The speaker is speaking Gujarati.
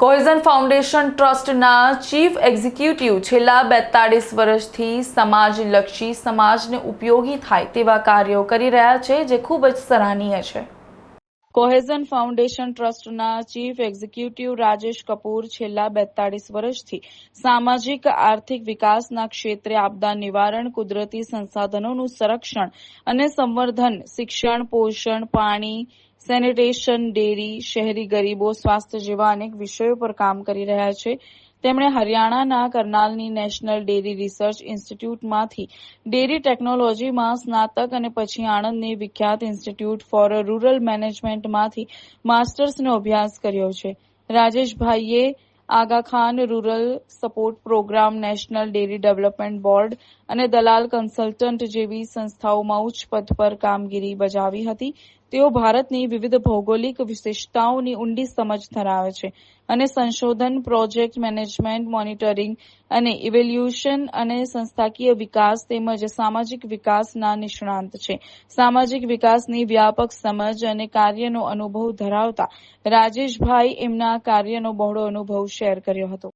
કોઇઝન ફાઉન્ડેશન ટ્રસ્ટના ચીફ એક્ઝિક્યુટિવ છેલ્લા બેતાળીસ વર્ષથી સમાજલક્ષી, સમાજને ઉપયોગી થાય તેવા કાર્યો કરી રહ્યા છે, જે ખૂબ જ સરાહનીય છે. કોહેઝન ફાઉન્ડેશન ટ્રસ્ટના ચીફ એક્ઝિક્યુટિવ રાજેશ કપૂર છેલ્લા બેતાળીસ વર્ષથી સામાજિક, આર્થિક વિકાસના ક્ષેત્રે આપદા નિવારણ, કુદરતી સંસાધનોનું સંરક્ષણ અને સંવર્ધન, શિક્ષણ, પોષણ, પાણી સેનિટેશન ડેરી શહેરી ગરીબો, સ્વાસ્થ્ય જેવા અનેક વિષયો પર કામ કરી રહ્યા છે. તેમણે હરિયાણાના કરનાલની નેશનલ ડેરી રિસર્ચ ઇન્સ્ટિટ્યૂટમાંથી ડેરી ટેકનોલોજીમાં સ્નાતક અને પછી આણંદની વિખ્યાત ઇન્સ્ટિટ્યૂટ ફોર રૂરલ મેનેજમેન્ટમાંથી માસ્ટર્સનો અભ્યાસ કર્યો છે. રાજેશભાઈએ Aga Khan Rural Support Programme National Dairy Development Board અને દલાલ કન્સલ્ટન્ટ જેવી સંસ્થાઓમાં ઉચ્ચ પદ પર કામગીરી બજાવી હતી. તેઓ ભારતની વિવિધ ભૌગોલિક વિશેષતાઓની ઊંડી સમજ ધરાવે છે અને સંશોધન, પ્રોજેક્ટ મેનેજમેન્ટ, મોનિટરિંગ અને ઇવેલ્યુશન અને સંસ્થાકીય વિકાસ તેમજ સામાજિક વિકાસના નિષ્ણાંત છે. સામાજિક વિકાસની વ્યાપક સમજ અને કાર્યનો અનુભવ ધરાવતા રાજેશભાઈ એમના કાર્યનો બહોળો અનુભવ શેર કર્યો હતો.